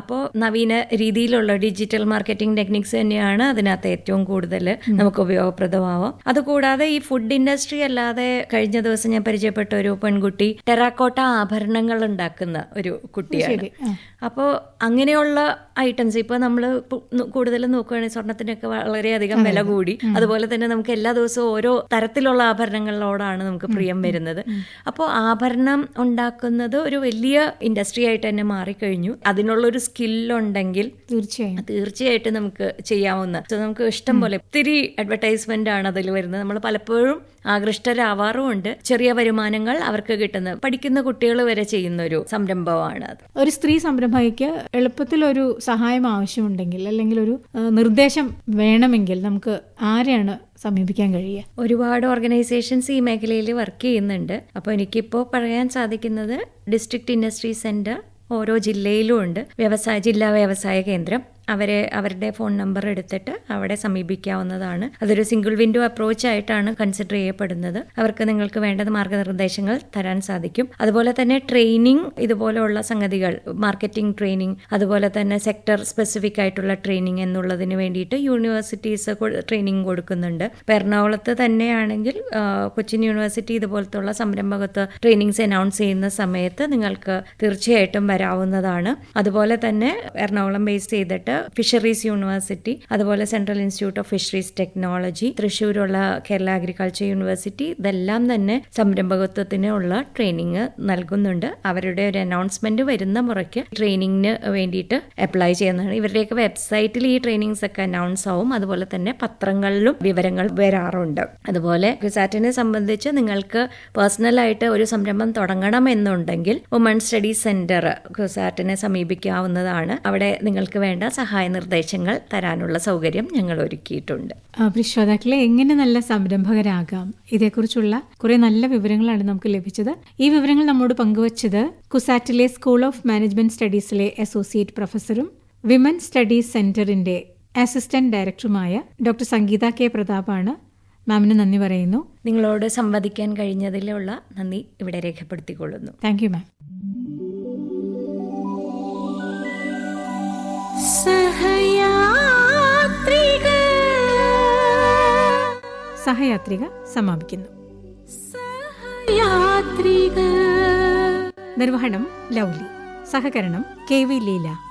അപ്പോൾ നവീന രീതിയിലുള്ള ഡിജിറ്റൽ മാർക്കറ്റിംഗ് ടെക്നിക്സ് തന്നെയാണ് അതിനകത്ത് ഏറ്റവും കൂടുതൽ നമുക്ക് ഉപയോഗപ്രദമാവും അതുകൂടാതെ ഈ ഫുഡ് ഇൻഡസ്ട്രി അല്ലാതെ കഴിഞ്ഞ ദിവസം ഞാൻ പരിചയപ്പെട്ട ഒരു പെൺകുട്ടി ടെറാക്കോട്ട ആഭരണങ്ങൾ ഉണ്ടാക്കുന്ന ഒരു കുട്ടിയാണ്. അപ്പോൾ അങ്ങനെയുള്ള ഐറ്റംസ് ഇപ്പോൾ നമ്മൾ കൂടുതലും നോക്കുകയാണെങ്കിൽ സ്വർണത്തിനൊക്കെ വളരെയധികം വില കൂടി. അതുപോലെ തന്നെ നമുക്ക് എല്ലാ ദിവസവും ഓരോ തരത്തിലുള്ള ആഭരണങ്ങളോടാണ് നമുക്ക് പ്രിയം വരുന്നത് അപ്പോൾ ആഭരണം ഉണ്ടാക്കുന്നത് ഒരു വലിയ ഇൻഡസ്ട്രി ആയിട്ട് തന്നെ മാറിക്കഴിഞ്ഞു. അതിനുള്ളൊരു സ്കില്ലുണ്ടെങ്കിൽ തീർച്ചയായും. തീർച്ചയായിട്ടും നമുക്ക് ചെയ്യാവുന്ന നമുക്ക് ഇഷ്ടം പോലെ ഒത്തിരി അഡ്വർടൈസ്മെന്റ് ആണ് അതിൽ വരുന്നത്. നമ്മൾ പലപ്പോഴും ആകൃഷ്ടരാവാറുമുണ്ട്. ചെറിയ വരുമാനങ്ങൾ അവർക്ക് കിട്ടുന്നത് പഠിക്കുന്ന കുട്ടികൾ വരെ ചെയ്യുന്ന ഒരു സംരംഭമാണ് അത് ഒരു സ്ത്രീ സംരംഭകയ്ക്ക് എളുപ്പത്തിൽ ഒരു സഹായം ആവശ്യമുണ്ടെങ്കിൽ അല്ലെങ്കിൽ ഒരു നിർദ്ദേശം വേണമെങ്കിൽ നമുക്ക് ആരെയാണ് സമീപിക്കാൻ കഴിയുക? ഒരുപാട് ഓർഗനൈസേഷൻസ് ഈ മേഖലയിൽ വർക്ക് ചെയ്യുന്നുണ്ട്. അപ്പോൾ എനിക്കിപ്പോൾ പറയാൻ സാധിക്കുന്നത് ഡിസ്ട്രിക്ട് ഇൻഡസ്ട്രി സെന്റർ ഓരോ ജില്ലയിലും ഉണ്ട്. വ്യവസായ ജില്ലാ വ്യവസായ കേന്ദ്രം. അവരെ അവരുടെ ഫോൺ നമ്പർ എടുത്തിട്ട് അവിടെ സമീപിക്കാവുന്നതാണ്. അതൊരു സിംഗിൾ വിൻഡോ അപ്രോച്ച് ആയിട്ടാണ് കൺസിഡർ ചെയ്യപ്പെടുന്നത്. അവർക്ക് നിങ്ങൾക്ക് വേണ്ടത് മാർഗനിർദ്ദേശങ്ങൾ തരാൻ സാധിക്കും. അതുപോലെ തന്നെ ട്രെയിനിങ് ഇതുപോലെയുള്ള സംഗതികൾ മാർക്കറ്റിംഗ് ട്രെയിനിങ് അതുപോലെ തന്നെ സെക്ടർ സ്പെസിഫിക് ആയിട്ടുള്ള ട്രെയിനിങ് എന്നുള്ളതിന് വേണ്ടിയിട്ട് യൂണിവേഴ്സിറ്റീസ് ട്രെയിനിങ് കൊടുക്കുന്നുണ്ട്. എറണാകുളത്ത് തന്നെയാണെങ്കിൽ കൊച്ചിൻ യൂണിവേഴ്സിറ്റി ഇതുപോലത്തുള്ള സംരംഭകത്വ ട്രെയിനിങ്സ് അനൗൺസ് ചെയ്യുന്ന സമയത്ത് നിങ്ങൾക്ക് തീർച്ചയായിട്ടും വരാവുന്നതാണ്. അതുപോലെ തന്നെ എറണാകുളം ബേസ് ചെയ്തിട്ട് ഫിഷറീസ് യൂണിവേഴ്സിറ്റി അതുപോലെ central institute of fisheries technology തൃശ്ശൂരുള്ള Kerala agriculture university ഇതെല്ലാം തന്നെ സംരംഭകത്വത്തിനുള്ള ട്രെയിനിങ് നൽകുന്നുണ്ട്. അവരുടെ ഒരു അനൗൺസ്മെന്റ് വരുന്ന മുറയ്ക്ക് ട്രെയിനിങ്ങിന് വേണ്ടിയിട്ട് അപ്ലൈ ചെയ്യുന്നതാണ്. ഇവരുടെയൊക്കെ വെബ്സൈറ്റിൽ ഈ ട്രെയിനിങ്സ് ഒക്കെ അനൗൺസ് ആവും. അതുപോലെ തന്നെ പത്രങ്ങളിലും വിവരങ്ങൾ വരാറുണ്ട്. അതുപോലെ ക്രിസാറ്റിനെ സംബന്ധിച്ച് നിങ്ങൾക്ക് പേഴ്സണലായിട്ട് ഒരു സംരംഭം തുടങ്ങണം എന്നുണ്ടെങ്കിൽ വുമൺ സ്റ്റഡി സെന്റർ ക്രിസാറ്റിനെ സമീപിക്കാവുന്നതാണ്. അവിടെ നിങ്ങൾക്ക് വേണ്ട സഹായ നിർദ്ദേശങ്ങൾ തരാനുള്ള സൗകര്യം ഞങ്ങൾ ഒരുക്കിയിട്ടുണ്ട്. ആ, ശ്രോതാക്കളെ എങ്ങനെ നല്ല സംരംഭകരാകാം? ഇതേക്കുറിച്ചുള്ള കുറെ നല്ല വിവരങ്ങളാണ് നമുക്ക് ലഭിച്ചത്. ഈ വിവരങ്ങൾ നമ്മോട് പങ്കുവച്ചത് കുസാറ്റിലെ സ്കൂൾ ഓഫ് മാനേജ്മെന്റ് സ്റ്റഡീസിലെ അസോസിയേറ്റ് പ്രൊഫസറും വിമൻ സ്റ്റഡീസ് സെന്ററിന്റെ അസിസ്റ്റന്റ് ഡയറക്ടറുമായ ഡോക്ടർ സംഗീത കെ പ്രതാപാണ്. മാമിന് നന്ദി പറയുന്നു. നിങ്ങളോട് സംവദിക്കാൻ കഴിഞ്ഞതിലുള്ള നന്ദി ഇവിടെ രേഖപ്പെടുത്തിക്കൊള്ളുന്നു. Thank you ma'am. സഹയാത്രിക. സമാപിക്കുന്നു. നിർവഹണം ലൗലി. സഹകരണം കെ വി ലീല.